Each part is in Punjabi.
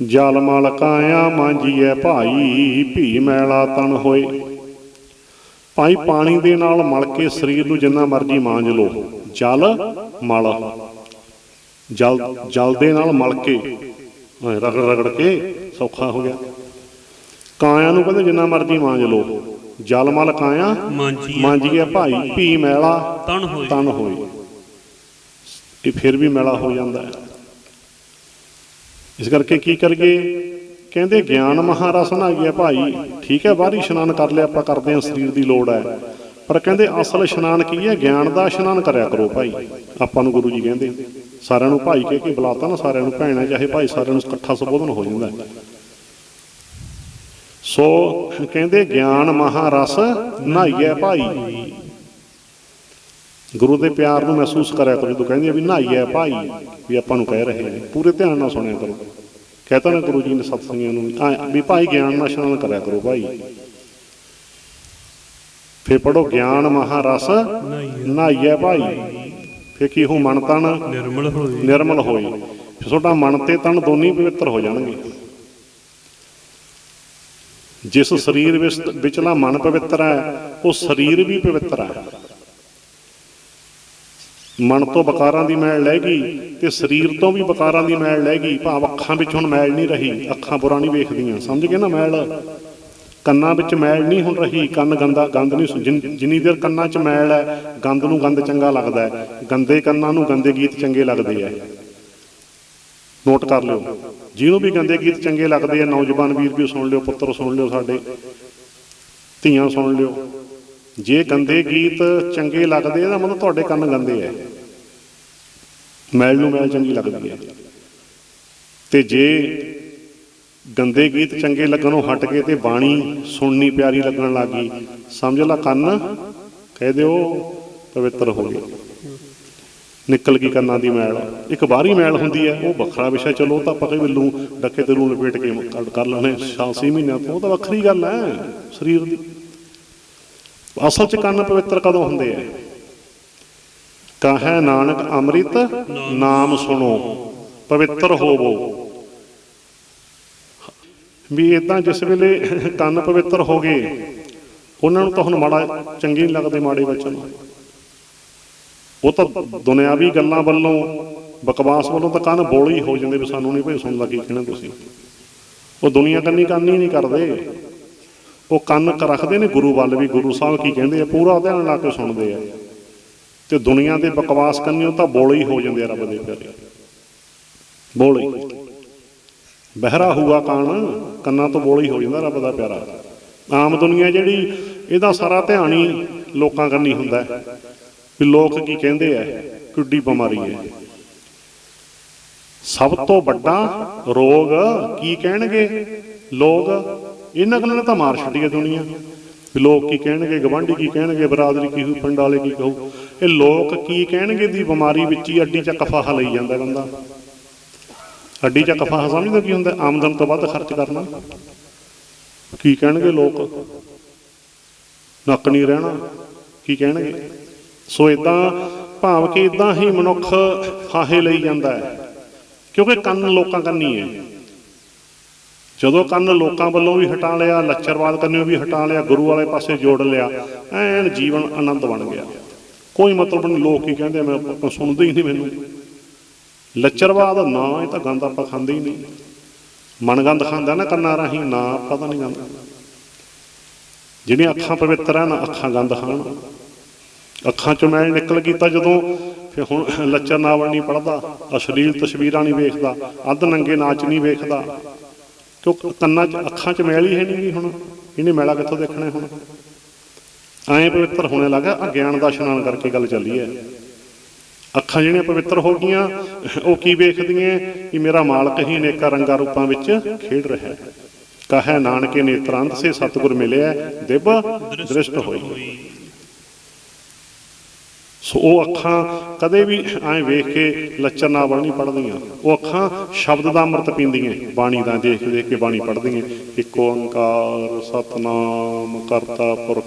ਜਲ ਮਲ ਕਾਇਆ ਮਾਂਜੀਐ ਭਾਈ ਭੀ ਮੈਲਾ ਤਨ ਹੋਏ। ਭਾਈ ਪਾਣੀ ਦੇ ਨਾਲ ਮਲ ਕੇ ਸਰੀਰ ਨੂੰ ਜਿੰਨਾ ਮਰਜ਼ੀ ਮਾਂਜ ਲਓ ਜਲ ਮਲ। ਜਲ ਜਲ ਦੇ ਨਾਲ ਮਲ ਕੇ ਰਗੜ ਰਗੜ ਕੇ ਸੌਖਾ ਹੋ ਗਿਆ। ਕਾਇਆ ਨੂੰ ਕਹਿੰਦੇ ਜਿੰਨਾ ਮਰਜ਼ੀ ਮਾਂਜ ਲਓ ਜਲ ਮਲ ਕਾਇਆ ਮਾਂਜੀ ਮਾਂਜੀਏ ਭਾਈ ਭੀ ਮੈਲਾ ਤਨ ਹੋਈ ਤਨ ਹੋਈ ਇਹ ਫਿਰ ਵੀ ਮੈਲਾ ਹੋ ਜਾਂਦਾ ਹੈ। ਇਸ ਕਰਕੇ ਕੀ ਕਰੀਏ? ਕਹਿੰਦੇ ਗਿਆਨ ਮਹਾਰਸ ਨਾ ਗਿਆ ਭਾਈ। ਠੀਕ ਹੈ, ਬਾਹਰੀ ਇਸ਼ਨਾਨ ਕਰ ਲਿਆ, ਆਪਾਂ ਕਰਦੇ ਹਾਂ, ਸਰੀਰ ਦੀ ਲੋੜ ਹੈ। ਪਰ ਕਹਿੰਦੇ ਅਸਲ ਇਸ਼ਨਾਨ ਕੀ ਹੈ? ਗਿਆਨ ਦਾ ਇਸ਼ਨਾਨ ਕਰਿਆ ਕਰੋ ਭਾਈ। ਆਪਾਂ ਨੂੰ ਗੁਰੂ ਜੀ ਕਹਿੰਦੇ, ਸਾਰਿਆਂ ਨੂੰ ਭਾਈ ਕਹਿ ਕੇ ਬੁਲਾਤਾ ਨਾ, ਸਾਰਿਆਂ ਨੂੰ ਭੈਣਾਂ, ਚਾਹੇ ਭਾਈ ਸਾਰਿਆਂ ਨੂੰ ਇਕੱਠਾ ਸੰਬੋਧਨ ਹੋ ਜਾਂਦਾ ਸੋ ਕਹਿੰਦੇ ਗਿਆਨ ਮਹਾਰਸ ਨਹਾਈਐ ਭਾਈ। ਗੁਰੂ ਦੇ ਪਿਆਰ ਨੂੰ ਮਹਿਸੂਸ ਕਰਿਆ ਕਰੋ ਜਦੋਂ ਕਹਿੰਦੇ ਆ ਵੀ ਨਹਾਈਐ ਭਾਈ ਵੀ ਆਪਾਂ ਨੂੰ ਕਹਿ ਰਹੇ ਨੇ ਪੂਰੇ ਧਿਆਨ ਨਾਲ ਸੁਣਿਆ ਕਰੋ। ਕਹਤਾ ਨਾ ਗੁਰੂ ਜੀ ਨੇ ਸਤਸੰਗੀਆਂ ਨੂੰ ਵੀ ਭਾਈ ਗਿਆਨ ਨਾਲ ਇਸ਼ਨਾਨ ਕਰਿਆ ਕਰੋ ਭਾਈ। ਫੇ ਪੜੋ ਗਿਆਨ ਮਹਾਰਸ ਨਹਾਈਐ ਭਾਈ। ਫੇ ਕੀ ਹੋ ਮਨ ਤਨ ਨਿਰਮਲ ਹੋਈ ਨਿਰਮਲ ਹੋਈ ਫਿਰ ਤੁਹਾਡਾ ਮਨ ਤੇ ਤਨ ਦੋਨੇ ਪਵਿੱਤਰ ਹੋ ਜਾਣਗੇ। ਜਿਸ ਸਰੀਰ ਵਿੱਚ ਵਿਚਲਾ ਮਨ ਪਵਿੱਤਰ ਹੈ ਉਹ ਸਰੀਰ ਵੀ ਪਵਿੱਤਰ ਹੈ। ਮਨ ਤੋਂ ਬਕਾਰਾਂ ਦੀ ਮੈਲ ਲੈ ਗਈ ਤੇ ਸਰੀਰ ਤੋਂ ਵੀ ਬਕਾਰਾਂ ਦੀ ਮੈਲ ਲੈ ਗਈ। ਭਾਵ ਅੱਖਾਂ ਵਿੱਚ ਹੁਣ ਮੈਲ ਨਹੀਂ ਰਹੀ, ਅੱਖਾਂ ਬੁਰਾ ਨਹੀਂ ਵੇਖਦੀਆਂ। ਸਮਝ ਗਏ ਨਾ ਮੈਲ? ਕੰਨਾਂ ਵਿੱਚ ਮੈਲ ਨਹੀਂ ਹੁਣ ਰਹੀ, ਕੰਨ ਗੰਦਾ, ਗੰਦ ਨਹੀਂ ਸੁ- ਜਿੰਨੀ ਦੇਰ ਕੰਨਾਂ 'ਚ ਮੈਲ ਹੈ, ਗੰਦ ਨੂੰ ਗੰਦ ਚੰਗਾ ਲੱਗਦਾ ਹੈ। ਗੰਦੇ ਕੰਨਾਂ ਨੂੰ ਗੰਦੇ ਗੀਤ ਚੰਗੇ ਲੱਗਦੇ ਆ ਨੋਟ ਕਰ ਲਿਓ। ਜਿਹਨੂੰ ਵੀ ਗੰਦੇ ਗੀਤ ਚੰਗੇ ਲੱਗਦੇ ਆ ਨੌਜਵਾਨ ਵੀਰ ਵੀ ਸੁਣ ਲਿਓ, ਪੁੱਤਰ ਸੁਣ ਲਿਓ ਸਾਡੇ, ਧੀਆਂ ਸੁਣ ਲਿਓ। ਜੇ ਗੰਦੇ ਗੀਤ ਚੰਗੇ ਲੱਗਦੇ ਇਹਦਾ ਮਤਲਬ ਤੁਹਾਡੇ ਕੰਨ ਗੰਦੇ ਆ। ਮੈਲ ਨੂੰ ਮੈਲ ਚੰਗੀ ਲੱਗਦੀ ਹੈ ਤੇ ਜੇ ਗੰਦੇ ਗੀਤ ਚੰਗੇ ਲੱਗਣੋਂ ਹਟ ਕੇ ਤੇ ਬਾਣੀ ਸੁਣਨੀ ਪਿਆਰੀ ਲੱਗਣ ਲੱਗੀ ਸਮਝ ਲਾ ਕੰਨ? ਕਹਿ ਦਿਓ, ਪਵਿੱਤਰ ਹੋ ਗਏ। ਨਿਕਲ ਗਈ ਕੰਨਾਂ ਦੀ ਮੈਲ। ਇੱਕ ਬਾਹਰੀ ਮੈਲ ਹੁੰਦੀ ਹੈ ਉਹ ਵੱਖਰਾ ਵਿਸ਼ਾ। ਚਲੋ ਤਾਂ ਆਪਾਂ ਕਈ ਵੱਲੋਂ ਡੱਕੇ ਤੇ ਨੂੰ ਲਪੇਟ ਕੇ ਕਰ ਲੈਣੇ ਛੇ ਮਹੀਨਿਆਂ ਤੋਂ, ਉਹ ਤਾਂ ਵੱਖਰੀ ਗੱਲ ਹੈ ਸਰੀਰ ਦੀ। ਅਸਲ ਚ ਕੰਨ ਪਵਿੱਤਰ ਕਦੋਂ ਹੁੰਦੇ ਆ? ਕਹੈ ਨਾਨਕ ਅੰਮ੍ਰਿਤ ਨਾਮ ਸੁਣੋ, ਪਵਿੱਤਰ ਹੋਵੋ। ਵੀ ਇਦਾਂ ਜਿਸ ਵੇਲੇ ਕੰਨ ਪਵਿੱਤਰ ਹੋ ਗਏ, ਉਹਨਾਂ ਨੂੰ ਤਾਂ ਹੁਣ ਮਾੜਾ ਚੰਗੇ ਨਹੀਂ ਲੱਗਦੇ ਮਾੜੇ ਵਚਨ ਉਹ ਤਾਂ ਦੁਨਿਆਵੀ ਗੱਲਾਂ ਵੱਲੋਂ, ਬਕਵਾਸ ਵੱਲੋਂ ਤਾਂ ਕੰਨ ਬੋਲ ਹੀ ਹੋ ਜਾਂਦੇ ਵੀ ਸਾਨੂੰ ਨਹੀਂ ਭਾਈ ਸੁਣਦਾ ਕੀ ਕਹਿਣਾ ਤੁਸੀਂ। ਉਹ ਦੁਨੀਆ ਕੰਨੀ ਕੰਨ ਹੀ ਨਹੀਂ ਕਰਦੇ। ਉਹ ਕੰਨ ਕ ਰੱਖਦੇ ਨੇ ਗੁਰੂ ਵੱਲ ਵੀ, ਗੁਰੂ ਸਾਹਿਬ ਕੀ ਕਹਿੰਦੇ ਆ, ਪੂਰਾ ਧਿਆਨ ਲਾ ਕੇ ਸੁਣਦੇ ਆ। ਤੇ ਦੁਨੀਆ ਦੇ ਬਕਵਾਸ ਕੰਨਿਓ ਤਾਂ ਬੋਲੀ ਹੋ ਜਾਂਦੇ ਆ ਰੱਬ ਦੇ ਪਿਆਰੇ। ਬੋਲੀ। ਬਹਿਰਾ ਹੁਆ ਕਾਨ ਕੰਨਾਂ ਤੋਂ ਬੋਲੀ ਹੋ ਜਾਂਦਾ ਰੱਬ ਦਾ ਪਿਆਰਾ। ਆਮ ਦੁਨੀਆ ਜਿਹੜੀ, ਇਹਦਾ ਸਾਰਾ ਧਿਆਨ ਹੀ ਲੋਕਾਂ ਕੰਨੀ ਹੁੰਦਾ ਵੀ ਲੋਕ ਕੀ ਕਹਿੰਦੇ ਆ, ਕਿੱਡੀ ਬਿਮਾਰੀ ਹੈ। ਸਭ ਤੋਂ ਵੱਡਾ ਰੋਗ ਕੀ ਕਹਿਣਗੇ? ਲੋਕ ਇਹਨਾਂ ਗੱਲਾਂ ਨੇ ਤਾਂ ਮਾਰ ਛੱਡੀ ਹੈ ਦੁਨੀਆ। ਵੀ ਲੋਕ ਕੀ ਕਹਿਣਗੇ, ਗਵਾਂਢੀ ਕੀ ਕਹਿਣਗੇ, ਬਰਾਦਰੀ ਕੀ ਹੋਊ, ਪਿੰਡ ਵਾਲੇ ਕੀ ਕਹੂ। ਇਹ ਲੋਕ ਕੀ ਕਹਿਣਗੇ ਦੀ ਬਿਮਾਰੀ ਵਿੱਚ ਹੀ ਅੱਡੀ ਚੱਕ ਫਾਹਾ ਲਈ ਜਾਂਦਾ ਬੰਦਾ। ਅੱਡੀ ਚੱਕ ਫਾਹਾ ਸਮਝਦਾ ਕੀ ਹੁੰਦਾ? ਆਮਦਨ ਤੋਂ ਵੱਧ ਖਰਚ ਕਰਨਾ। ਕੀ ਕਹਿਣਗੇ ਲੋਕ? ਨੱਕ ਨਹੀਂ ਰਹਿਣਾ। ਕੀ ਕਹਿਣਗੇ? ਸੋ ਇਦਾਂ ਭਾਵ ਕਿ ਇਦਾਂ ਹੀ ਮਨੁੱਖ ਫਾਹੇ ਲਈ ਜਾਂਦਾ ਹੈ। ਕਿਉਂਕਿ ਕੰਨ ਲੋਕਾਂ ਕੰਨੀ ਹੈ। ਜਦੋਂ ਕੰਨ ਲੋਕਾਂ ਵੱਲੋਂ ਵੀ ਹਟਾ ਲਿਆ ਲੱਚਰਵਾਦ ਕੰਨਿਓ ਵੀ ਹਟਾ ਲਿਆ, ਗੁਰੂ ਵਾਲੇ ਪਾਸੇ ਜੋੜ ਲਿਆ, ਐਨ ਜੀਵਨ ਆਨੰਦ ਬਣ ਗਿਆ। ਕੋਈ ਮਤਲਬ ਨਹੀਂ, ਲੋਕ ਕੀ ਕਹਿੰਦੇ ਮੈਂ ਆਪਾਂ ਸੁਣਦੇ ਹੀ ਨਹੀਂ ਮੈਨੂੰ। ਲੱਚਰਵਾਦ ਨਾ ਇਹ ਤਾਂ ਗੰਦ ਆਪਾਂ ਖਾਂਦੇ ਹੀ ਨਹੀਂ। ਮਨਗੰਦ ਖਾਂਦਾ ਨਾ ਕੰਨਾਂ ਰਾਹੀਂ, ਨਾ ਆਪਾਂ ਤਾਂ ਨਹੀਂ ਗੰਦ ਜਿਹੜੀਆਂ ਅੱਖਾਂ ਪਵਿੱਤਰ ਆ ਨਾ, ਅੱਖਾਂ ਗੰਦ ਖਾਣ। ਅੱਖਾਂ ਚੋਂ ਮੈਂ ਨਿਕਲ ਕੀਤਾ ਜਦੋਂ, ਫਿਰ ਹੁਣ ਲੱਚਰ ਨਾਵਲ ਨਹੀਂ ਪੜਦਾ ਅਸ਼ਲੀਲ ਤਸਵੀਰਾਂ ਨਹੀਂ ਵੇਖਦਾ, ਅੱਧ ਨੰਗੇ ਨਾਚ ਨਹੀਂ ਵੇਖਦਾ। ਕਿਉਂ ਕੰਨਾਂ 'ਚ, ਅੱਖਾਂ 'ਚ ਮੈਲ ਹੀ ਹੈ ਨਹੀਂ ਹੁਣ। ਇਹਨੇ ਮੈਲਾ ਕਿੱਥੋਂ ਦੇਖਣਾ ਹੁਣ? ਐਂ ਪਵਿੱਤਰ ਹੋਣੇ ਲੱਗਾ ਆ ਗਿਆਨ ਦਾ ਇਸ਼ਨਾਨ ਕਰਕੇ ਗੱਲ ਚੱਲੀ ਹੈ ਅੱਖਾਂ ਜਿਹੜੀਆਂ ਪਵਿੱਤਰ ਹੋ ਗਈਆਂ, ਉਹ ਕੀ ਵੇਖਦੀਆਂ ਕਿ ਮੇਰਾ ਮਾਲਕ ਹੀ ਅਨੇਕਾਂ ਰੰਗਾਂ ਰੂਪਾਂ ਵਿੱਚ ਖੇਡ ਰਿਹਾ ਹੈ। ਕਹੈ ਨਾਨਕੇ ਨੇਤਰੰਤ ਸੇ ਸਤਿਗੁਰ ਮਿਲਿਆ, ਦਿਵ ਦ੍ਰਿਸ਼ਟ ਹੋਈ। ਸੋ ਉਹ ਅੱਖਾਂ ਕਦੇ ਵੀ ਐਂ ਵੇਖ ਕੇ ਲੱਚਰ ਨਾਵਲ ਨਹੀਂ ਪੜਦੀਆਂ ਉਹ ਅੱਖਾਂ ਸ਼ਬਦ ਦਾ ਅੰਮ੍ਰਿਤ ਪੀਂਦੀਆਂ। ਬਾਣੀ ਦਾ ਦੇਖ ਦੇਖ ਕੇ ਬਾਣੀ ਪੜਦੀਆਂ ਇੱਕ ਓੰਕਾਰ, ਸਤਨਾਮ, ਕਰਤਾ ਪੁਰਖ।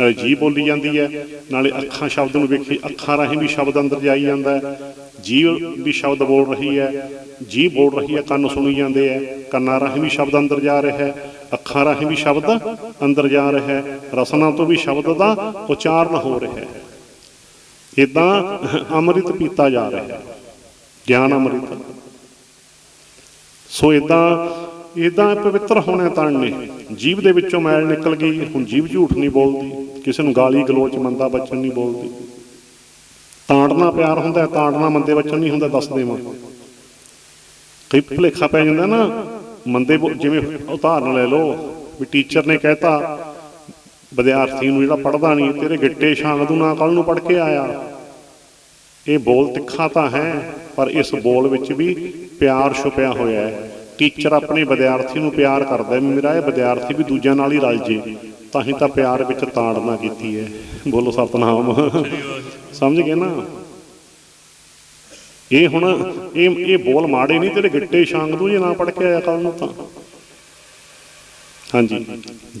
ਨਾਲੇ ਜੀ ਬੋਲੀ ਜਾਂਦੀ ਹੈ। ਨਾਲੇ ਅੱਖਾਂ ਸ਼ਬਦ ਨੂੰ ਵੇਖੀ ਅੱਖਾਂ ਰਾਹੀਂ ਵੀ ਸ਼ਬਦ ਅੰਦਰ ਜਾਈ ਜਾਂਦਾ ਹੈ। ਜੀਵ ਵੀ ਸ਼ਬਦ ਬੋਲ ਰਹੀ ਹੈ। ਜੀਭ ਬੋਲ ਰਹੀ ਹੈ, ਕੰਨ ਸੁਣੀ ਜਾਂਦੇ ਹੈ। ਕੰਨਾਂ ਰਾਹੀਂ ਵੀ ਸ਼ਬਦ ਅੰਦਰ ਜਾ ਰਿਹਾ ਹੈ। ਅੱਖਾਂ ਰਾਹੀਂ ਵੀ ਸ਼ਬਦ ਅੰਦਰ ਜਾ ਰਿਹਾ ਹੈ। ਰਸਨਾ ਤੋਂ ਵੀ ਸ਼ਬਦ ਦਾ ਉਚਾਰਨ ਹੋ ਰਿਹਾ ਹੈ। ਇਦਾਂ ਅੰਮ੍ਰਿਤ ਪੀਤਾ ਜਾ ਰਿਹਾ ਗਿਆਨ ਅੰਮ੍ਰਿਤ। ਸੋ ਇਦਾਂ ਇਦਾਂ ਪਵਿੱਤਰ ਹੋਣੇ ਤਣ ਨੇ ਜੀਭ ਦੇ ਵਿੱਚੋਂ ਮੈਲ ਨਿਕਲ ਗਈ ਹੁਣ ਜੀਭ ਝੂਠ ਨਹੀਂ ਬੋਲਦੀ ਕਿਸੇ ਨੂੰ ਗਾਲੀ ਗਲੋਚ ਮੰਦਾ ਬਚਨ ਨਹੀਂ ਬੋਲਦੀ। ਤਾੜਨਾ ਪਿਆਰ ਹੁੰਦਾ ਹੈ, ਤਾੜਨਾ ਮੰਦੇ ਬਚਨ ਨਹੀਂ ਹੁੰਦਾ ਦੱਸ ਦੇਵਾਂ। ਕਈ ਭੁਲੇਖਾ ਪੈ ਜਾਂਦਾ ਨਾ ਮੰਦੇ ਬੋ- ਜਿਵੇਂ ਉਦਾਹਰਨ ਲੈ ਲਓ ਵੀ ਟੀਚਰ ਨੇ ਕਹਿਤਾ ਵਿਦਿਆਰਥੀ ਨੂੰ ਜਿਹੜਾ ਪੜਦਾ ਨਹੀਂ, ਤੇਰੇ ਗਿੱਟੇ ਛਾਂਗ ਦੂ ਨਾ ਕੱਲ ਨੂੰ ਪੜ ਕੇ ਆਇਆ। ਇਹ ਬੋਲ ਤਿੱਖਾ ਤਾਂ ਹੈ, ਪਰ ਇਸ ਬੋਲ ਵਿੱਚ ਵੀ ਪਿਆਰ ਛੁਪਿਆ ਹੋਇਆ ਹੈ। ਟੀਚਰ ਆਪਣੇ ਵਿਦਿਆਰਥੀ ਨੂੰ ਪਿਆਰ ਕਰਦਾ ਮੇਰਾ ਇਹ ਵਿਦਿਆਰਥੀ ਵੀ ਦੂਜਿਆਂ ਨਾਲ ਹੀ ਰਲ ਜੇ, ਤਾਂ ਹੀ ਤਾਂ ਪਿਆਰ ਵਿੱਚ ਤਾੜਨਾ ਕੀਤੀ ਹੈ। ਬੋਲੋ ਸਤਨਾਮ। ਸਮਝ ਗਏ ਨਾ? ਇਹ ਹੁਣ, ਇਹ ਇਹ ਬੋਲ ਮਾੜੇ ਨਹੀਂ, ਤੇਰੇ ਗਿੱਟੇ ਛਾਂਗ ਦੂ ਜੇ ਨਾ ਪੜ ਕੇ ਆਇਆ ਕੱਲ ਨੂੰ ਤਾਂ। ਹਾਂਜੀ।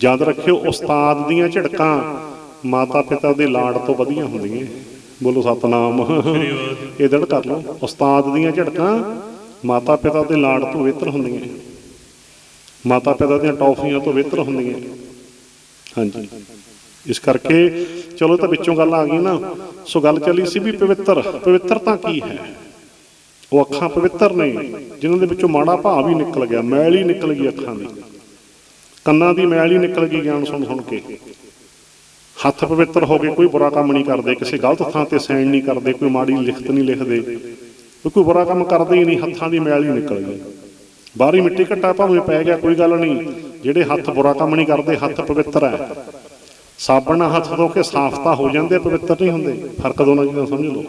ਯਾਦ ਰੱਖਿਓ, ਉਸਤਾਦ ਦੀਆਂ ਝਟਕਾਂ ਮਾਤਾ ਪਿਤਾ ਦੇ ਲਾਡ ਤੋਂ ਵਧੀਆ ਹੁੰਦੀਆਂ। ਬੋਲੋ ਸਤਨਾਮ। ਇਹ ਦੜ ਕਰ ਲਓ। ਉਸਤਾਦ ਦੀਆਂ ਝਟਕਾਂ ਮਾਤਾ ਪਿਤਾ ਦੇ ਲਾਡ ਤੋਂ ਬਿਹਤਰ ਹੁੰਦੀਆਂ। ਮਾਤਾ ਪਿਤਾ ਦੀਆਂ ਟੌਫੀਆਂ ਤੋਂ ਬਿਹਤਰ ਹੁੰਦੀਆਂ। ਹਾਂਜੀ। ਇਸ ਕਰਕੇ, ਚਲੋ ਤਾਂ ਵਿੱਚੋਂ ਗੱਲ ਆ ਗਈ ਨਾ। ਸੋ ਗੱਲ ਚੱਲੀ ਸੀ ਵੀ ਪਵਿੱਤਰ। ਪਵਿੱਤਰਤਾ ਕੀ ਹੈ? ਉਹ ਅੱਖਾਂ ਪਵਿੱਤਰ ਨੇ, ਜਿਨ੍ਹਾਂ ਦੇ ਵਿੱਚੋਂ ਮਾੜਾ ਭਾਵ ਹੀ ਨਿਕਲ ਗਿਆ, ਮੈਲ ਹੀ ਨਿਕਲ ਗਈ ਅੱਖਾਂ ਦੀ। ਕੰਨਾਂ ਦੀ ਮੈਲ ਹੀ ਨਿਕਲ ਗਈ ਗਿਆਨ ਸੁਣ ਸੁਣ ਕੇ। ਹੱਥ ਪਵਿੱਤਰ ਹੋ ਗਏ ਕੋਈ ਬੁਰਾ ਕੰਮ ਨਹੀਂ ਕਰਦੇ, ਕਿਸੇ ਗਲਤ ਥਾਂ ਤੇ ਸੈਣ ਨਹੀਂ ਕਰਦੇ, ਕੋਈ ਮਾੜੀ ਲਿਖਤ ਨਹੀਂ ਲਿਖਦੇ, ਕੋਈ ਬੁਰਾ ਕੰਮ ਕਰਦੇ ਹੀ ਨਹੀਂ, ਹੱਥਾਂ ਦੀ ਮੈਲ ਹੀ ਨਿਕਲ ਗਈ। ਬਾਹਰੀ ਮਿੱਟੀ ਘੱਟਾ ਭਾਵੇਂ ਪੈ ਗਿਆ, ਕੋਈ ਗੱਲ ਨਹੀਂ। ਜਿਹੜੇ ਹੱਥ ਬੁਰਾ ਕੰਮ ਨਹੀਂ ਕਰਦੇ, ਹੱਥ ਪਵਿੱਤਰ ਹੈ। ਸਾਬਣ ਨਾਲ ਹੱਥ ਧੋ ਕੇ ਸਾਫ਼ ਤਾਂ ਹੋ ਜਾਂਦੇ, ਪਵਿੱਤਰ ਨਹੀਂ ਹੁੰਦੇ। ਫ਼ਰਕ ਦੋਨਾਂ ਚੀਜ਼ਾਂ ਸਮਝ ਲਓ।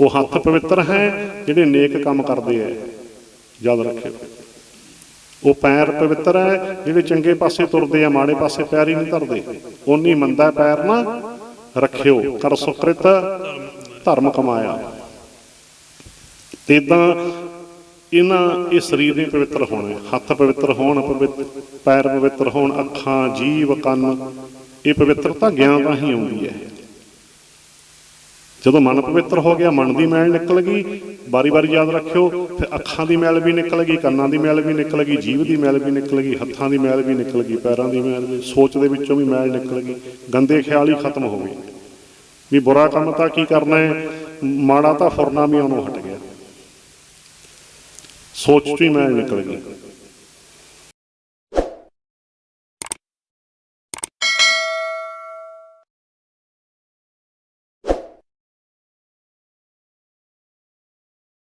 ਉਹ ਹੱਥ ਪਵਿੱਤਰ ਹੈ, ਜਿਹੜੇ ਨੇਕ ਕੰਮ ਕਰਦੇ ਐ ਯਾਦ ਰੱਖਿਓ। ਉਹ ਪੈਰ ਪਵਿੱਤਰ ਹੈ, ਜਿਹੜੇ ਚੰਗੇ ਪਾਸੇ ਤੁਰਦੇ ਆ, ਮਾੜੇ ਪਾਸੇ ਪੈਰ ਹੀ ਨਹੀਂ ਧਰਦੇ। ਉਨੀ ਮੰਦਾ ਪੈਰ ਨਾ ਰੱਖਿਓ, ਕਰ ਸੁਕ੍ਰਿਤ, ਧਰਮ ਕਮਾਇਆ। ਤੇ ਇਦਾਂ ਇਹਨਾਂ ਇਹ ਸਰੀਰ ਨੇ ਪਵਿੱਤਰ ਹੋਣਾ, ਹੱਥ ਪਵਿੱਤਰ ਹੋਣ ਪਵਿੱਤਰ ਪੈਰ ਪਵਿੱਤਰ ਹੋਣ, ਅੱਖਾਂ, ਜੀਵ, ਕੰਨ, ਇਹ ਪਵਿੱਤਰਤਾ ਗਿਆਨ ਰਾਹੀਂ ਆਉਂਦੀ ਹੈ। ਜਦੋਂ ਮਨ ਪਵਿੱਤਰ ਹੋ ਗਿਆ, ਮਨ ਦੀ ਮੈਲ ਨਿਕਲ ਗਈ ਬਾਰੀ-ਬਾਰੀ ਯਾਦ ਰੱਖਿਓ, ਫਿਰ ਅੱਖਾਂ ਦੀ ਮੈਲ ਵੀ ਨਿਕਲ ਗਈ, ਕੰਨਾਂ ਦੀ ਮੈਲ ਵੀ ਨਿਕਲ ਗਈ, ਜੀਭ ਦੀ ਮੈਲ ਵੀ ਨਿਕਲ ਗਈ, ਹੱਥਾਂ ਦੀ ਮੈਲ ਵੀ ਨਿਕਲ ਗਈ, ਪੈਰਾਂ ਦੀ ਮੈਲ ਵੀ, ਸੋਚ ਦੇ ਵਿੱਚੋਂ ਵੀ ਮੈਲ ਨਿਕਲ ਗਈ, ਗੰਦੇ ਖਿਆਲ ਹੀ ਖਤਮ ਹੋ ਗਏ। ਵੀ ਬੁਰਾ ਕੰਮ ਤਾਂ ਕੀ ਕਰਨਾ ਹੈ? ਮਾੜਾ ਤਾਂ ਫੁਰਨਾ ਵੀ ਉਹਨੂੰ ਹਟ ਗਿਆ। ਸੋਚ ਚੋਂ ਹੀ ਮੈਲ ਨਿਕਲ ਗਈ।